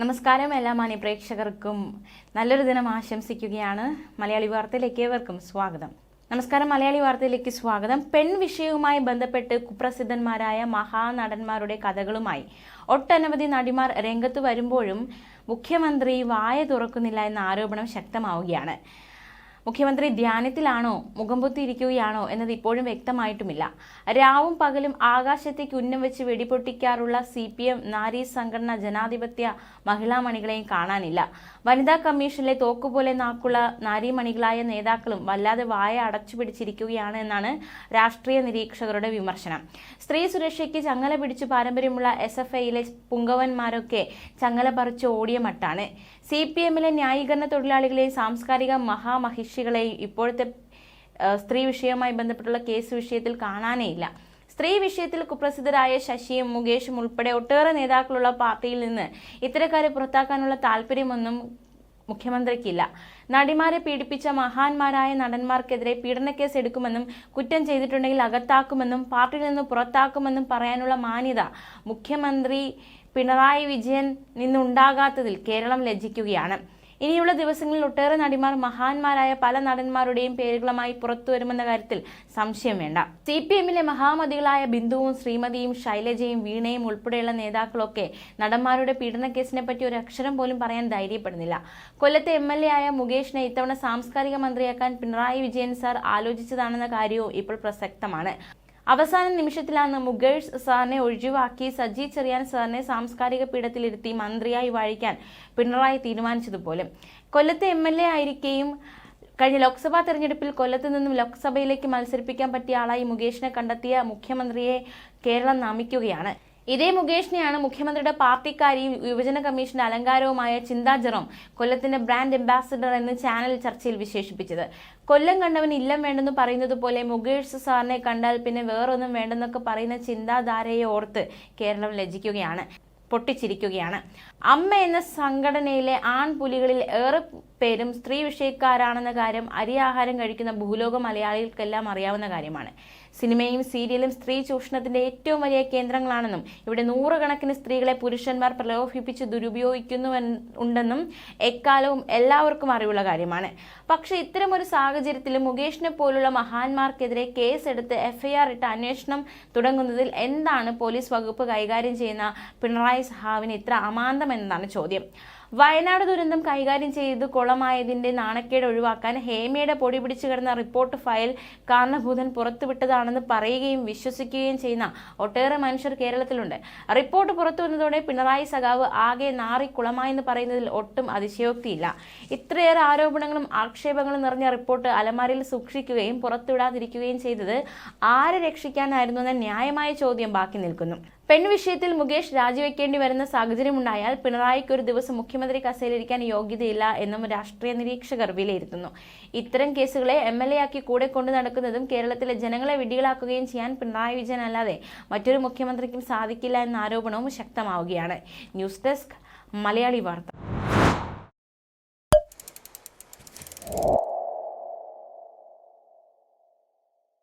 നമസ്കാരം എല്ലാ മാന്യ പ്രേക്ഷകർക്കും. നല്ലൊരു ദിനം ആശംസിക്കുകയാണ്. മലയാളി വാർത്തയിലേക്ക് ഏവർക്കും സ്വാഗതം. നമസ്കാരം മലയാളി വാർത്തയിലേക്ക് സ്വാഗതം. പെൺ വിഷയവുമായി ബന്ധപ്പെട്ട് കുപ്രസിദ്ധന്മാരായ മഹാനടന്മാരുടെ കഥകളുമായി ഒട്ടനവധി നടിമാർ രംഗത്ത് വരുമ്പോഴും മുഖ്യമന്ത്രി വായ തുറക്കുന്നില്ല എന്ന ആരോപണം ശക്തമാവുകയാണ്. മുഖ്യമന്ത്രി ധ്യാനത്തിലാണോ മുഖംപൊത്തിയിരിക്കുകയാണോ എന്നത് ഇപ്പോഴും വ്യക്തമായിട്ടുമില്ല. രാവും പകലും ആകാശത്തേക്ക് ഉന്നം വെച്ച് വെടിപൊട്ടിക്കാറുള്ള സി പി എം നാരി സംഘടന ജനാധിപത്യ മഹിളാമണികളെയും കാണാനില്ല. വനിതാ കമ്മീഷനിലെ തോക്കുപോലെ നാക്കുള്ള നാരീമണികളായ നേതാക്കളും വല്ലാതെ വായ അടച്ചു പിടിച്ചിരിക്കുകയാണ് എന്നാണ് രാഷ്ട്രീയ നിരീക്ഷകരുടെ വിമർശനം. സ്ത്രീ സുരക്ഷയ്ക്ക് ചങ്ങല പിടിച്ച് പാരമ്പര്യമുള്ള എസ് എഫ് ഐയിലെ പുങ്കവന്മാരൊക്കെ ചങ്ങല പറിച്ച് ഓടിയ മട്ടാണ്. സി പി എമ്മിലെ ന്യായീകരണ തൊഴിലാളികളെയും സാംസ്കാരിക മഹാമഹിഷികളെയും ഇപ്പോഴത്തെ സ്ത്രീ വിഷയവുമായി ബന്ധപ്പെട്ടുള്ള കേസ് വിഷയത്തിൽ കാണാനേ ഇല്ല. സ്ത്രീ വിഷയത്തിൽ കുപ്രസിദ്ധരായ ശശിയും മുകേഷും ഉൾപ്പെടെ ഒട്ടേറെ നേതാക്കളുള്ള പാർട്ടിയിൽ നിന്ന് ഇത്തരക്കാരെ പുറത്താക്കാനുള്ള താല്പര്യമൊന്നും മുഖ്യമന്ത്രിക്കില്ല. നടിമാരെ പീഡിപ്പിച്ച മഹാന്മാരായ നടന്മാർക്കെതിരെ പീഡനക്കേസ് എടുക്കുമെന്നും കുറ്റം ചെയ്തിട്ടുണ്ടെങ്കിൽ അകത്താക്കുമെന്നും പാർട്ടിയിൽ നിന്ന് പുറത്താക്കുമെന്നും പറയാനുള്ള മാന്യത മുഖ്യമന്ത്രി പിണറായി വിജയൻ നിന്നുണ്ടാകാത്തതിൽ കേരളം ലജ്ജിക്കുകയാണ്. ഇനിയുള്ള ദിവസങ്ങളിൽ ഒട്ടേറെ നടിമാർ മഹാന്മാരായ പല നടന്മാരുടെയും പേരുകളുമായി പുറത്തു വരുമെന്ന കാര്യത്തിൽ സംശയം വേണ്ട. സി പി എമ്മിലെ മഹാമതികളായ ബിന്ദുവും ശ്രീമതിയും ശൈലജയും വീണയും ഉൾപ്പെടെയുള്ള നേതാക്കളൊക്കെ നടന്മാരുടെ പീഡനക്കേസിനെ പറ്റി ഒരു അക്ഷരം പോലും പറയാൻ ധൈര്യപ്പെടുന്നില്ല. കൊല്ലത്തെ എം എൽ എ ആയ മുകേഷിനെ ഇത്തവണ സാംസ്കാരിക മന്ത്രിയാക്കാൻ പിണറായി വിജയൻ സാർ ആലോചിച്ചതാണെന്ന കാര്യവും ഇപ്പോൾ പ്രസക്തമാണ്. അവസാന നിമിഷത്തിലാണ് മുകേഷ് സാറിനെ ഒഴിവാക്കി സജി ചെറിയാൻ സാറിനെ സാംസ്കാരിക പീഠത്തിലിരുത്തി മന്ത്രിയായി വാഴിക്കാൻ പിണറായി തീരുമാനിച്ചതുപോലെ. കൊല്ലത്തെ എം എൽ എ ആയിരിക്കെയും കഴിഞ്ഞ ലോക്സഭാ തെരഞ്ഞെടുപ്പിൽ കൊല്ലത്ത് നിന്നും ലോക്സഭയിലേക്ക് മത്സരിപ്പിക്കാൻ പറ്റിയ ആളായി മുകേഷിനെ കണ്ടെത്തിയ മുഖ്യമന്ത്രിയെ കേരളം നമിക്കുകയാണ്. ഇതേ മുകേഷിനെയാണ് മുഖ്യമന്ത്രിയുടെ പാർട്ടിക്കാരിയും യുവജന കമ്മീഷന്റെ അലങ്കാരവുമായ ചിന്താ ജെറോം കൊല്ലത്തിന്റെ ബ്രാൻഡ് അംബാസിഡർ എന്ന് ചാനൽ ചർച്ചയിൽ വിശേഷിപ്പിച്ചത്. കൊല്ലം കണ്ടവൻ ഇല്ലം വേണ്ടെന്ന് പറയുന്നത് പോലെ മുകേഷ് സാറിനെ കണ്ടാൽ പിന്നെ വേറൊന്നും വേണ്ടെന്നൊക്കെ പറയുന്ന ചിന്താധാരയെ ഓർത്ത് കേരളം ലജ്ജിക്കുകയാണ്. പൊട്ടിച്ചിരിക്കുകയാണ്. അമ്മ എന്ന സംഘടനയിലെ ആൺപുലികളിൽ ഏറെ പേരും സ്ത്രീ വിഷയക്കാരാണെന്ന കാര്യം അരിയാഹാരം കഴിക്കുന്ന ഭൂലോക മലയാളികൾക്കെല്ലാം അറിയാവുന്ന കാര്യമാണ്. സിനിമയും സീരിയലും സ്ത്രീ ചൂഷണത്തിന്റെ ഏറ്റവും വലിയ കേന്ദ്രങ്ങളാണെന്നും ഇവിടെ നൂറുകണക്കിന് സ്ത്രീകളെ പുരുഷന്മാർ പ്രലോഭിപ്പിച്ച് ദുരുപയോഗിക്കുന്നു ഉണ്ടെന്നും എക്കാലവും എല്ലാവർക്കും അറിവുള്ള കാര്യമാണ്. പക്ഷേ ഇത്തരമൊരു സാഹചര്യത്തിൽ മുകേഷിനെ പോലുള്ള മഹാന്മാർക്കെതിരെ കേസെടുത്ത് എഫ്ഐആർ ഇട്ട് അന്വേഷണം തുടങ്ങുന്നതിൽ എന്താണ് പോലീസ് വകുപ്പ് കൈകാര്യം ചെയ്യുന്ന പിണറായി സഹാവിന് ഇത്ര അമാന്തം എന്നതാണ് ചോദ്യം. വയനാട് ദുരന്തം കൈകാര്യം ചെയ്ത് കുളമായതിന്റെ നാണക്കേട് ഒഴിവാക്കാൻ ഹേമയുടെ പൊടി പിടിച്ചു കിടന്ന റിപ്പോർട്ട് ഫയൽ കാരണഭൂതൻ പുറത്തുവിട്ടതാണെന്ന് പറയുകയും വിശ്വസിക്കുകയും ചെയ്യുന്ന ഒട്ടേറെ മനുഷ്യർ കേരളത്തിലുണ്ട്. റിപ്പോർട്ട് പുറത്തു വന്നതോടെ പിണറായി സഖാവ് ആകെ നാറി കുളമായെന്ന് പറയുന്നതിൽ ഒട്ടും അതിശയോക്തിയില്ല. ഇത്രയേറെ ആരോപണങ്ങളും ആക്ഷേപങ്ങളും നിറഞ്ഞ റിപ്പോർട്ട് അലമാരയിൽ സൂക്ഷിക്കുകയും പുറത്തുവിടാതിരിക്കുകയും ചെയ്തത് ആരെ രക്ഷിക്കാനായിരുന്നു എന്ന ന്യായമായ ചോദ്യം ബാക്കി നിൽക്കുന്നു. പെൺവിഷയത്തിൽ മുകേഷ് രാജിവെക്കേണ്ടി വരുന്ന സാഹചര്യമുണ്ടായാൽ പിണറായിക്ക് ഒരു ദിവസം മുഖ്യമന്ത്രി കസേലിരിക്കാൻ യോഗ്യതയില്ല എന്നും രാഷ്ട്രീയ നിരീക്ഷകർ വിലയിരുത്തുന്നു. ഇത്തരം കേസുകളെ എം എൽ എ ആക്കി കൂടെ കൊണ്ടു നടക്കുന്നതും കേരളത്തിലെ ജനങ്ങളെ വിഡ്ഢികളാക്കുകയും ചെയ്യാൻ പിണറായി വിജയൻ അല്ലാതെ മറ്റൊരു മുഖ്യമന്ത്രിക്കും സാധിക്കില്ല എന്ന ആരോപണവും ശക്തമാവുകയാണ്. ന്യൂസ് ഡെസ്ക് മലയാളി വാർത്ത.